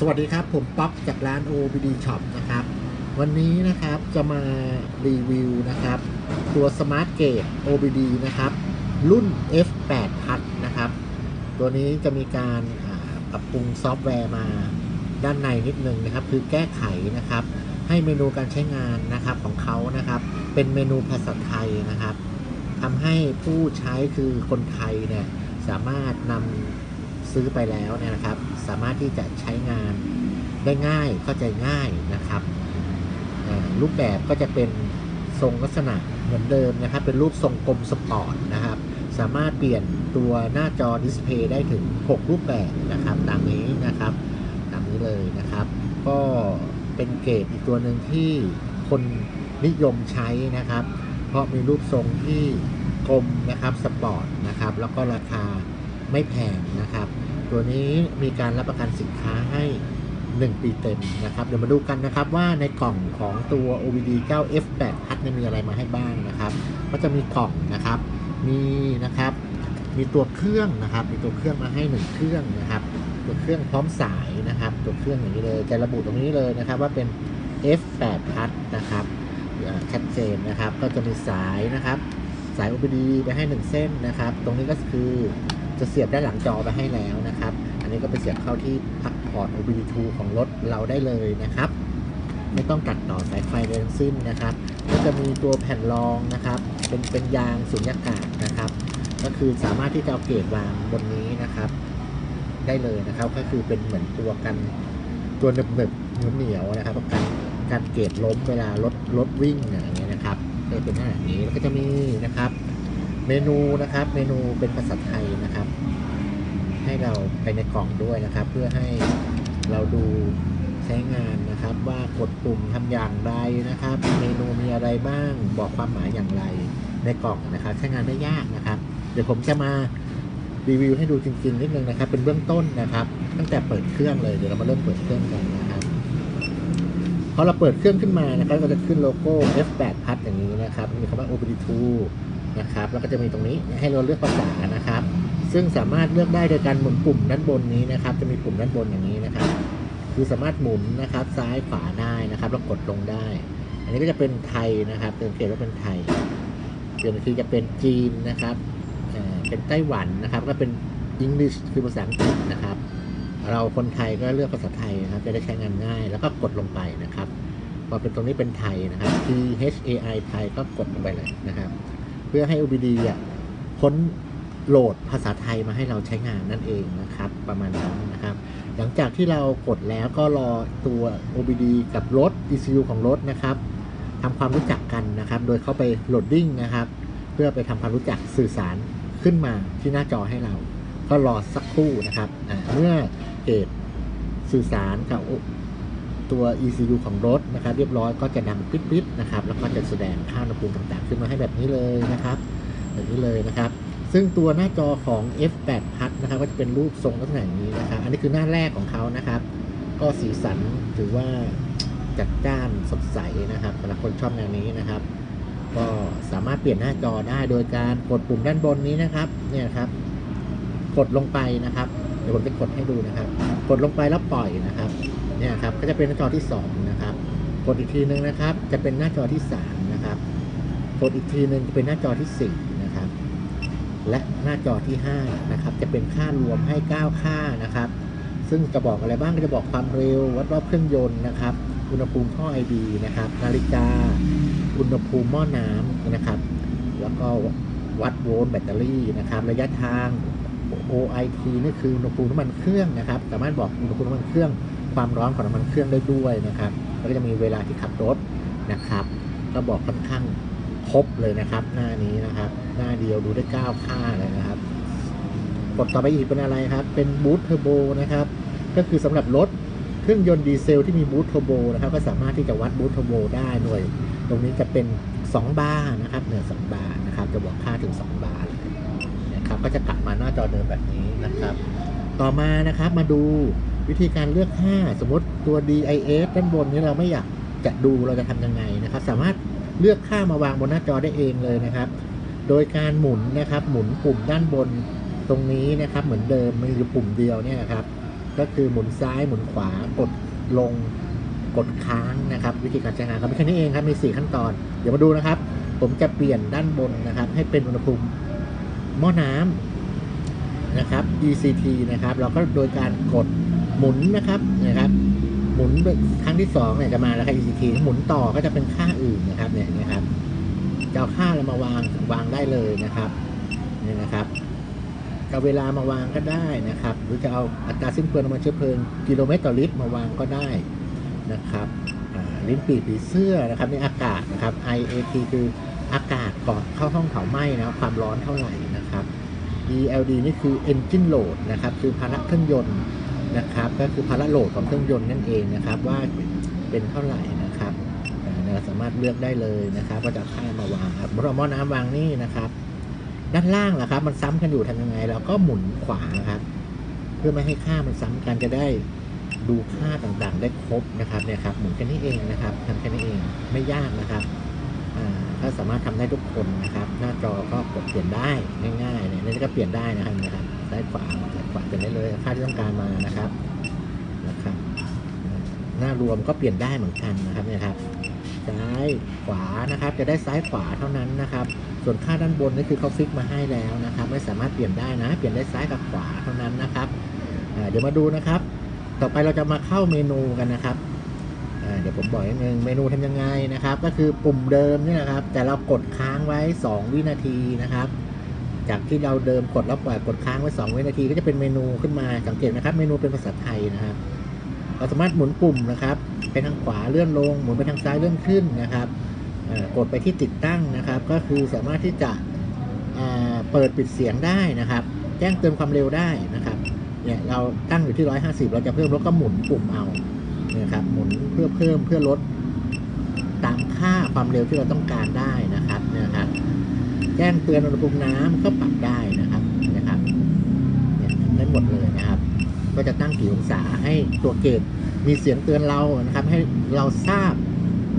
สวัสดีครับ ผมป๊อปจากร้าน OBD Shop นะครับ วันนี้นะครับจะมารีวิวนะครับ ตัว Smart Gate OBD นะครับ รุ่น F8 พัดนะครับ ตัวนี้จะมีการปรับปรุงซอฟต์แวร์มาด้านในนิดนึงนะครับ คือแก้ไขนะครับ ให้เมนูการใช้งานนะครับของเขานะครับ เป็นเมนูภาษาไทยนะครับทำให้ผู้ใช้คือคนไทยเนี่ยสามารถนำซื้อไปแล้วเนี่ยนะครับ สามารถที่จะใช้งานได้ง่ายเข้าใจง่ายนะครับรูปแบบก็จะเป็นทรงลักษณะเหมือนเดิมนะครับ เป็นรูปทรงกลมสปอร์ตนะครับ สามารถเปลี่ยนตัวหน้าจอดิสเพย์ได้ถึง 6 รูปแบบนะครับ ตามนี้นะครับ ตามนี้เลยนะครับ ก็เป็นเกรดอีกตัวหนึ่งที่คนนิยมใช้นะครับ เพราะมีรูปทรงที่กลมนะครับสปอร์ตนะครับ แล้วก็ราคาไม่แพงนะครับ ตัวนี้มีการรับประกันสินค้าให้ 1 ปีเต็มนะครับ เดี๋ยวมาดูกันนะครับว่าในกล่องของตัว OBD 9 F8 พัดเนี่ยมีอะไรมาให้บ้างนะครับ ก็จะมีกล่องนะครับ มีนะครับ มีตัวเครื่องนะครับ มีตัวเครื่องมาให้หนึ่งเครื่องนะครับ ตัวเครื่องพร้อมสายนะครับ ตัวเครื่องอย่างนี้เลยจะระบุตรงนี้เลยนะครับว่าเป็น F8 พัดนะครับชัดเจนนะครับ ก็จะมีสายนะครับ สาย OBD ไปให้ 1 เส้นนะครับ ตรงนี้ก็คือ จะเสียบด้านหลังจอไปให้แล้วนะครับ อันนี้ก็ไปเสียบเข้าที่พักพอร์ต OBD 2 ของรถเราได้เลยนะครับ ไม่ต้องตัดต่อสายไฟเลยทั้งสิ้นนะครับ ก็จะมีตัวแผ่นรองนะครับ เป็นเป็นยางสุญญากาศนะครับ ก็คือสามารถที่จะเอาเกรดวางบนนี้นะครับ ได้เลยนะครับ ก็คือเป็นเหมือนตัวกันตัวหนึบหนึบเหนียวเหนียวๆนะครับกันการเกรดล้มเวลารถรถวิ่งอย่างเงี้ยนะครับก็จะเป็นหน้าแบบนี้แล้วก็จะมีนะครับ เมนูนะครับ เมนูเป็นภาษาไทยนะครับ ให้เราไปในกล่องด้วยนะครับ เพื่อให้เราดูใช้งานนะครับ ว่ากดปุ่มทำอย่างไรนะครับ เมนูมีอะไรบ้าง บอกความหมายอย่างไรในกล่องนะครับ ใช้งานไม่ยากนะครับ เดี๋ยวผมจะมารีวิวให้ดูจริงๆนิดนึงนะครับ เป็นเบื้องต้นนะครับ ตั้งแต่เปิดเครื่องเลยเดี๋ยวเรามาเริ่มเปิดเครื่องกันนะครับพอเราเปิดเครื่องขึ้นมานะครับก็จะขึ้นโลโก้ F8 พัดอย่างนี้นะครับ มีคำว่า OBD2 นะครับ แล้วก็จะมีตรงนี้ให้เราเลือกภาษานะครับ ซึ่งสามารถเลือกได้โดยการหมุนปุ่มด้านบนนี้นะครับ จะมีปุ่มด้านบนอย่างนี้นะครับ คือสามารถหมุนนะครับ ซ้ายขวาได้นะครับแล้วกดลงได้ อันนี้ก็จะเป็นไทยนะครับเติมเขียนว่าเป็นไทยเปลี่ยนทีจะเป็นจีนนะครับเป็นไต้หวันนะครับ ก็เป็น English คือภาษาอังกฤษนะครับ เราคนไทยก็เลือกภาษาไทยนะครับ จะได้ใช้งานง่าย แล้วก็กดลงไปนะครับพอเป็นตรงนี้เป็นไทยนะครับ T H A I ไทยก็กดลงไปเลยนะครับ เพื่อให้ OBD อะค้นโหลดภาษาไทยมาให้เราใช้งานนั่นเองนะครับ ประมาณนั้นนะครับ หลังจากที่เรากดแล้วก็รอตัว OBD กับรถ ECU ของรถนะครับทำความรู้จักกันนะครับ โดยเข้าไปโหลดดิ้งนะครับ เพื่อไปทำความรู้จักสื่อสารขึ้นมาที่หน้าจอให้เรา ก็รอสักครู่นะครับเมื่อเกิดสื่อสารกับ ตัว ECU ของรถนะครับ เรียบร้อยก็จะดังปิ๊ดๆนะครับ แล้วก็จะแสดงค่าอุณหภูมิต่างๆ ขึ้นมาให้แบบนี้เลยนะครับแบบนี้เลยนะครับซึ่งตัวหน้าจอของ F8 พัดนะครับก็จะเป็นรูปทรงลักษณะอย่างนี้นะครับอันนี้คือหน้าแรกของเขานะครับ ก็สีสันถือว่าจัดจ้านสดใสนะครับสำหรับคนชอบแนวนี้นะครับ ก็สามารถเปลี่ยนหน้าจอได้โดยการกดปุ่มด้านบนนี้นะครับเนี่ยครับกดลงไปนะครับ เดี๋ยวผมจะกดให้ดูนะครับ กดลงไปแล้วปล่อยนะครับ เนี่ยครับก็จะเป็นหน้าจอที่สองนะครับ กดอีกทีนึงนะครับ จะเป็นหน้าจอที่สามนะครับ กดอีกทีนึงจะเป็นหน้าจอที่สี่นะครับ และหน้าจอที่ 5 นะครับ จะเป็นค่ารวมให้ 9 ค่านะครับ ซึ่งจะบอกอะไรบ้างก็จะบอกความเร็ว วัดรอบเครื่องยนต์นะครับ อุณหภูมิท่อไอบีนะครับ นาฬิกา อุณหภูมิหม้อน้ำนะครับ แล้วก็วัดโวลต์แบตเตอรี่นะครับ ระยะทาง OIT นี่คืออุณหภูมิน้ำมันเครื่องนะครับ สามารถบอกอุณหภูมิน้ำมันเครื่อง ความร้อนของน้ำมันเครื่องได้ด้วยนะครับ แล้วก็จะมีเวลาที่ขับรถนะครับ ก็บอกค่อนข้างครบเลยนะครับ หน้านี้นะครับ หน้าเดียวดูได้9ค่าเลยนะครับกดต่อไปอีกเป็นอะไรครับ เป็นบูทเทอร์โบนะครับ ก็คือสำหรับรถเครื่องยนต์ดีเซลที่มีบูทเทอร์โบนะครับ ก็สามารถที่จะวัดบูทเทอร์โบได้หน่วย ตรงนี้จะเป็น 2 บาร์นะครับเหนือ2บาร์นะครับ จะบอกค่าถึง 2 บาร์เลยนะครับ ก็จะกลับมาหน้าจอเดิมแบบนี้นะครับ ต่อมานะครับมาดู วิธีการเลือกค่าสมมติตัว DIS ด้านบนนี้เราไม่อยากจะดูเราจะทำยังไงนะครับ สามารถเลือกค่ามาวางบนหน้าจอได้เองเลยนะครับ โดยการหมุนนะครับ หมุนปุ่มด้านบนตรงนี้นะครับ เหมือนเดิมมันอยู่ปุ่มเดียวเนี่ยนะครับ ก็คือหมุนซ้ายหมุนขวากดลงกดค้างนะครับ วิธีการใช้งานก็มีแค่นี้เองครับมี 4 ขั้นตอน เดี๋ยวมาดูนะครับ ผมจะเปลี่ยนด้านบนนะครับ ให้เป็นอุณหภูมิหม้อน้ำนะครับ ECT นะครับ เราก็โดยการกด หมุนนะครับนะครับ หมุนครั้งที่สองเนี่ยจะมาแล้วครับ ECT หมุนต่อก็จะเป็นค่าอื่นนะครับเนี่ยนะครับจะเอาค่าอะไรมาวางวางได้เลยนะครับนี่นะครับจะเอาเวลามาวางก็ได้นะครับ หรือจะเอาอัตราสิ้นเปลืองน้ำมันเชื้อเพลิงกิโลเมตรต่อลิตรมาวางก็ได้นะครับลิ้นปีกผีเสื้อนะครับนี่อากาศนะครับ IAT คืออากาศก่อนเข้าห้องเผาไหม้นะครับความร้อนเท่าไหร่นะครับ ELD นี่คือ engine load นะครับ คือภาระเครื่องยนต์ นะครับ ก็คือภาระโหลดของเครื่องยนต์นั่นเองนะครับ ว่าเป็นเท่าไหร่นะครับเราสามารถเลือกได้เลยนะครับว่าจะค่ามาวางครับเราหม้อน้ำวางนี่นะครับ ด้านล่างล่ะครับ มันซ้ำกันอยู่ทำยังไงเราก็หมุนขวาครับ เพื่อไม่ให้ค่ามันซ้ำกันจะได้ดูค่าต่างๆ ได้ครบนะครับเนี่ยครับหมุนแค่นี้เองนะครับทำแค่นี้เองไม่ยากนะครับอ่าก็สามารถทำได้ทุกคนนะครับ หน้าจอก็กดเปลี่ยนได้ง่ายๆเนี่ยนี่ก็เปลี่ยนได้นะครับนะครับ ซ้ขวาซ้ขวาเปลี่ยนได้เลยค่าที่ต้องการมานะครับนะครับ หน้ารวมก็เปลี่ยนได้เหมือนกันนะครับเนี่ยครับซ้ายขวานะครับ จะได้ซ้ายขวาเท่านั้นนะครับ ส่วนค่าด้านบนนี่คือเขาฟิกมาให้แล้วนะครับ ไม่สามารถเปลี่ยนได้นะ เปลี่ยนได้ซ้ายกับขวาเท่านั้นนะครับเดี๋ยวมาดูนะครับ ต่อไปเราจะมาเข้าเมนูกันนะครับเดี๋ยวผมบอกนิดนึงเมนูทำยังไงนะครับ ก็คือปุ่มเดิมนี่นะครับ แต่เรากดค้างไว้ 2 วินาทีนะครับ จากที่เราเดิมกดแล้วปล่อยกดค้างไว้2วินาที ก็จะเป็นเมนูขึ้นมาสังเกตนะครับ เมนูเป็นภาษาไทยนะครับเราสามารถหมุนปุ่มนะครับไปทางขวาเลื่อนลง หมุนไปทางซ้ายเลื่อนขึ้นนะครับกดไปที่ติดตั้งนะครับ ก็คือสามารถที่จะเปิดปิดเสียงได้นะครับ แจ้งเตือนความเร็วได้นะครับเนี่ยเราตั้งอยู่ที่ 150 เราจะเพิ่มแล้วก็หมุนปุ่มเอาเนี่ยครับหมุนเพื่อเพิ่มเพื่อลดตามค่าความเร็วที่เราต้องการได้นะครับเนี่ยครับ แจ้งเตือนอุณหภูมิน้ำก็ปรับได้นะครับนะครับเนี่ยได้หมดเลยนะครับ ก็จะตั้งกี่องศาให้ตัวเกจมีเสียงเตือนเรานะครับ ให้เราทราบ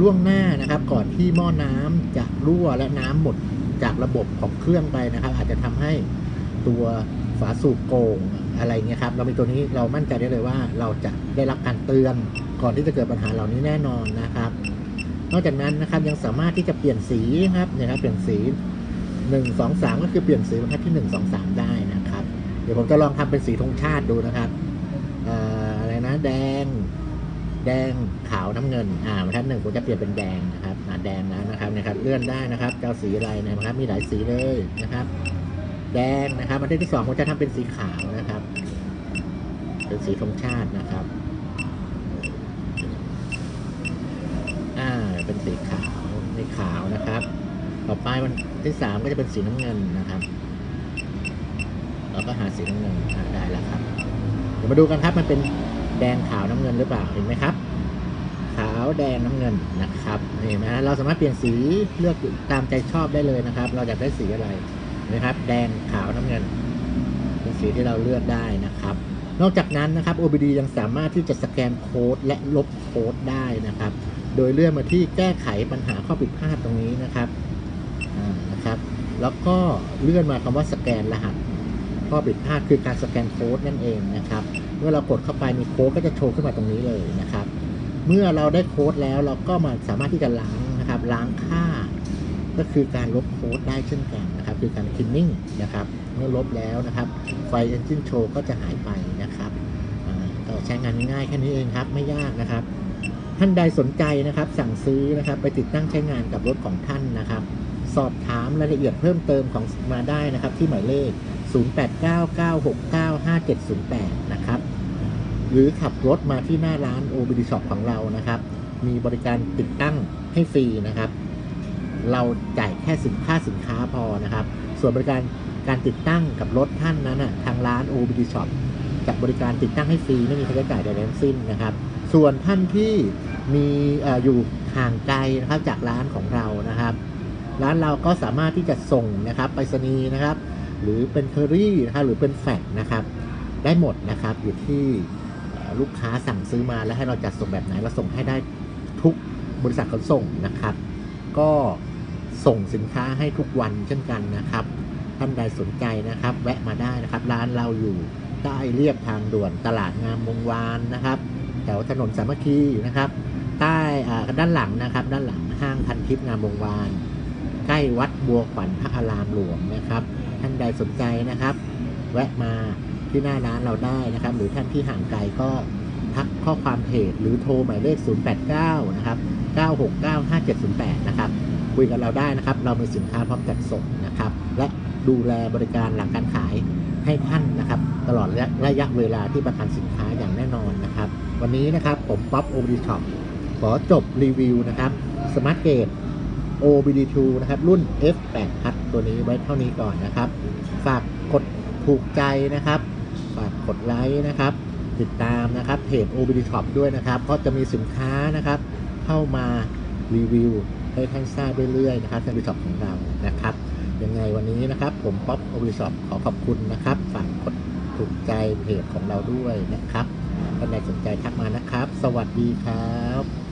ล่วงหน้านะครับ ก่อนที่หม้อน้ำจะรั่วและน้ำหมดจากระบบของเครื่องไปนะครับ อาจจะทำให้ตัวฝาสูบโกงอะไรเงี้ยครับ เรามีตัวนี้เรามั่นใจได้เลยว่าเราจะได้รับการเตือนก่อนที่จะเกิดปัญหาเหล่านี้แน่นอนนะครับ นอกจากนั้นนะครับยังสามารถที่จะเปลี่ยนสีครับนี่ยครับเปลี่ยนสี หนึ่งสองสามก็คือเปลี่ยนสีบรรทัดที่หนึ่งสองสามได้นะครับ เดี๋ยวผมจะลองทำเป็นสีธงชาติดูนะครับเอ่อะไรนะแดง แดงขาวน้ำเงิน อ่าบรรทัดหนึ่งผมจะเปลี่ยนเป็นแดงนะครับอ่าแดงแล้วนะครับนะครับเลื่อนได้นะครับจะเอาสีอะไรนะครับมีหลายสีเลยนะครับ แดงนะครับบรรทัดที่สองผมจะทำเป็นสีขาวนะครับ เป็นสีธงชาตินะครับอ่าเป็นสีขาวในขาวนะครับ ต่อไปวันที่สามก็จะเป็นสีน้ำเงินนะครับ เราก็หาสีน้ำเงินอ่าได้แล้วครับ เดี๋ยวมาดูกันครับมันเป็นแดงขาวน้ำเงินหรือเปล่าเห็นไหมครับ ขาวแดงน้ำเงินนะครับเห็นไหมฮะเราสามารถเปลี่ยนสีเลือกตามใจชอบได้เลยนะครับ เราอยากได้สีอะไรนะครับ แดงขาวน้ำเงิน เป็นสีที่เราเลือกได้นะครับ นอกจากนั้นนะครับ OBD ยังสามารถที่จะสแกนโค้ดและลบโค้ดได้นะครับ โดยเลื่อนมาที่แก้ไขปัญหาข้อผิดพลาดตรงนี้นะครับ นะครับ แล้วก็เลื่อนมาคำว่าสแกนรหัสข้อผิดพลาดคือการสแกนโค้ดนั่นเองนะครับ เมื่อเรากดเข้าไปมีโค้ดก็จะโชว์ขึ้นมาตรงนี้เลยนะครับ เมื่อเราได้โค้ดแล้วเราก็มาสามารถที่จะล้างนะครับ ล้างค่า ก็คือการลบโค้ดได้เช่นกันนะครับ คือการ cleaning นะครับ เมื่อลบแล้วนะครับ ไฟ Engine Show ก็จะหายไปนะครับก็ใช้งานง่ายแค่นี้เองครับไม่ยากนะครับ ท่านใดสนใจนะครับ สั่งซื้อนะครับ ไปติดตั้งใช้งานกับรถของท่านนะครับ สอบถามรายละเอียดเพิ่มเติมของมาได้นะครับ ที่หมายเลข 0899695708 นะครับ หรือขับรถมาที่หน้าร้าน OBD Shop ของเรานะครับ มีบริการติดตั้งให้ฟรีนะครับ เราจ่ายแค่สินค้าสินค้าพอนะครับ ส่วนบริการการติดตั้งกับรถท่านนั้นนะทางร้าน OBD Shop จัดบริการติดตั้งให้ฟรีไม่มีค่าใช้จ่ายใดทั้งสิ้นนะครับ ส่วนท่านที่มีออยู่ห่างไกลนะครับจากร้านของเรานะครับ ร้านเราก็สามารถที่จะส่งนะครับไปรษณีย์นะครับ หรือเป็นเคอรี่นะครับหรือเป็นแฟกนะครับ ได้หมดนะครับอยู่ที่ลูกค้าสั่งซื้อมาแล้วให้เราจัดส่งแบบไหนเราส่งให้ได้ทุกบริษัทขนส่งนะครับ ก็ส่งสินค้าให้ทุกวันเช่นกันนะครับ ท่านใดสนใจนะครับ แวะมาได้นะครับ ร้านเราอยู่ใต้เรียบทางด่วนตลาดงามวงวานนะครับ แถวถนนสามัคคีนะครับ ใต้อ่าด้านหลังนะครับ ด้านหลังห้างพันทิพย์งามวงวาน ใกล้วัดบัวขวัญพระอารามหลวงนะครับ ท่านใดสนใจนะครับ แวะมาที่หน้าร้านเราได้นะครับ หรือท่านที่ห่างไกลก็ทักข้อความเพจหรือโทรหมายเลข 089 นะครับ 969 5708 นะครับ คุยกับเราได้นะครับ เรามีสินค้าพร้อมจัดส่งนะครับ และดูแลบริการหลังการขายให้ท่านนะครับ ตลอดระยะระยะเวลาที่ประกันสินค้าอย่างแน่นอนนะครับ วันนี้นะครับผมป๊อปโอ d ีช็อปขอจบรีวิวนะครับ Smart Gate OBD2 นะครับ รุ่น F8 พัดตัวนี้ไว้เท่านี้ก่อนนะครับ ฝากกดถูกใจนะครับ ฝากกดไลค์นะครับ ติดตามนะครับเพจ OBD Shop ด้วยนะครับ เพราะจะมีสินค้านะครับ เข้ามารีวิวให้ท่านทราบเรื่อยๆนะครับในช็อปของเรานะครับ ยังไงวันนี้นะครับ ผมป๊อป OBD Shop ขอขอบคุณนะครับ ฝากกดถูกใจเพจของเราด้วยนะครับท่านใดสนใจทักมานะครับ สวัสดีครับ